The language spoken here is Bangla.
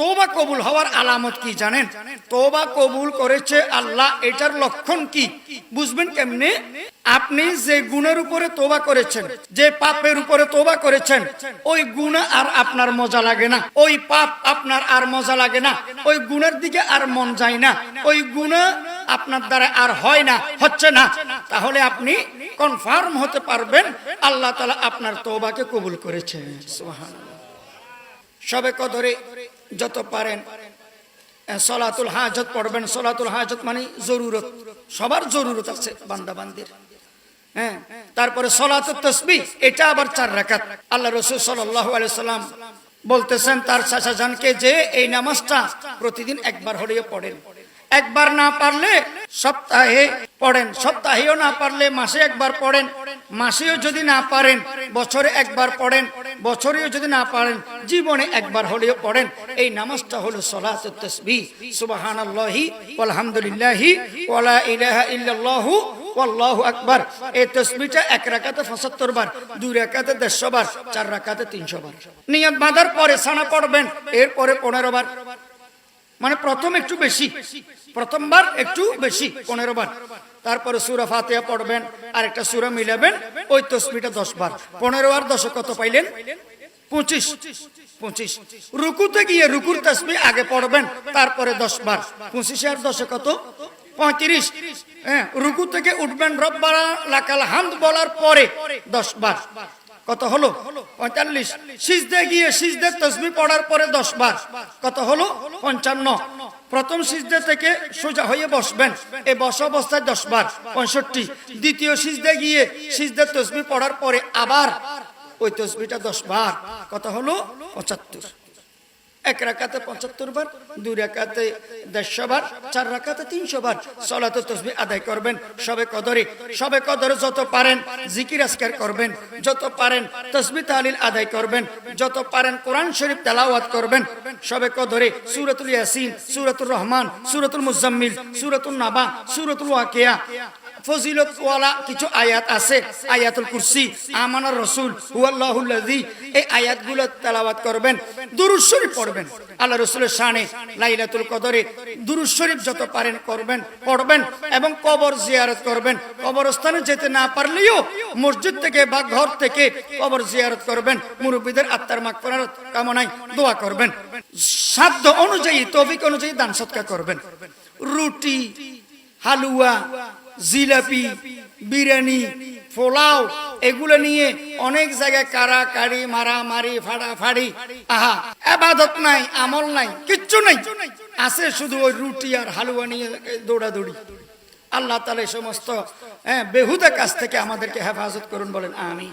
তোবা কবুল হওয়ার আলামত কি জানেন? তোবা কবুল করেছে আল্লাহ, এটার লক্ষণ কি? বুঝবেন কেমনে? আপনি যে গুণের উপরে তোবা করেছেন, যে পাপের উপরে তোবা করেছেন, ওই গুণা আর আপনার মজা লাগে না। ওই পাপ আপনার আর মজা লাগে না। ওই গুণের দিকে আর মন যায় না। ওই গুণা আপনার দ্বারা আর হয় না, হচ্ছে না। তাহলে আপনি কনফার্ম হতে পারবেন, আল্লাহ তালা আপনার তোবাকে কবুল করেছেন। সবে কদরে যত পারেন সলাতুল হাজত পড়বেন। সলাতুল হাজত মানে জরুরত। সবার জরুরত আছে বান্দা বান্দির হ্যাঁ তারপরে সলাতুল তসবি, এটা আবার চার রাকাত। আল্লাহ রসুল সাল্লাম বলতেছেন, তার চাচাজানকে যে এই নামাজটা প্রতিদিন একবার হলেও পড়েন। একবার না পারলে সপ্তাহে পড়েন। সপ্তাহেও না পারলে মাসে একবার পড়েন। মাসেও যদি না পারেন, বছরে একবার পড়েন। বছরেও যদি না পারেন, জীবনে একবার হলেও পড়েন। এই নামাজটা হলো সলাতুত তাসবিহ। সুবহানাল্লাহি আলহামদুলিল্লাহি ওয়ালা ইলাহা ইল্লাল্লাহু আল্লাহু আকবার। এই তসবিটা এক রাকাতে 75 বার, দুই রাকাতে 150 বার, চার রাকাতে 300 বার। নিয়ত বাঁধার পরে সানা পড়বেন, এরপরে 15 বার। মানে প্রথম একটু বেশি। প্রথমবার একটু বেশি পনেরো বার তারপরে সুরা ফাতেহা পড়বেন আর একটা সুরা মিলাবেন, ওই তসবিটা দশ বার পনেরো আর দশ কত পাইলেন? পঁচিশ। পঁচিশ। রুকুতে গিয়ে রুকুর তসবি আগে পড়বেন, তারপরে দশ বার পঁচিশে আর দশে কত? পঁয়ত্রিশ। হ্যাঁ রুকু থেকে উঠবেন রব্বারা লাকাল হামদ বলার পরে দশ বার কত হলো? পঁয়তাল্লিশ। সিজদে গিয়ে সিজদের তসবি পড়ার পরে দশ বার। কত হলো? পঞ্চান্ন। প্রথম সিজদে থেকে সোজা হয়ে বসবেন। এ বস অবস্থায় দশ বার। পঁয়ষট্টি। দ্বিতীয় সিজদে গিয়ে সিজদে তসবি পড়ার পরে আবার ওই তসবিটা দশ বার। কত হলো? পঁচাত্তর। এক রাকাতে পঁচাত্তর বার, দুই রাকাতে দেড়শো বার, চার রাকাতে তিনশো বার তসবি আদায় করবেন। সবে কদরে সবে কদরে যত পারেন জিকির করবেন, যত পারেন তসবি আদায় করবেন, যত পারেন কোরআন শরীফ তেলাওয়াত করবেন। সবে কদরে সুরতুল ইয়াসিন সুরতুল রহমান, সুরতুল মুজাম্মিল সুরতুল নাবা, সুরতুল ওয়াকিয়া ফজিলত ওয়ালা কিছু আয়াত আছে, আয়াতুল কুরসি, আমানার রসুল হুয়াল্লাহুল্লাযী এই আয়াতগুলো তেলাওয়াত করবেন, দুরূদ শরীফ পড়বেন, আল্লাহ রসুলের শানে লাইলাতুল কদরে দুরূদ শরীফ যত পারেন করবেন, পড়বেন এবং কবর জিয়ারত করবেন, কবরস্থানে যেতে না পারলেও মসজিদ থেকে বা ঘর থেকে কবর জিয়ারত করবেন, মুরব্বীদের আত্মার মাগফিরাত কামনায় দোয়া করবেন, সাধ্য অনুযায়ী, তৌফিক অনুযায়ী দান সৎকার করবেন, রুটি, হালুয়া জিলাপি, বিরিয়ানি, পোলাও, এগুলো নিয়ে অনেক জায়গায় কাড়াকাড়ি, মারামারি ফাড়াফাড়ি আহা, আবাদত নাই, আমল নাই, কিচ্ছু নাই। আছে শুধু ওই রুটি আর হালুয়া নিয়ে দৌড়াদৌড়ি। আল্লাহ তালা এই সমস্ত হ্যাঁ বেহুদা কাছ থেকে আমাদেরকে হেফাজত করুন বলেন আমি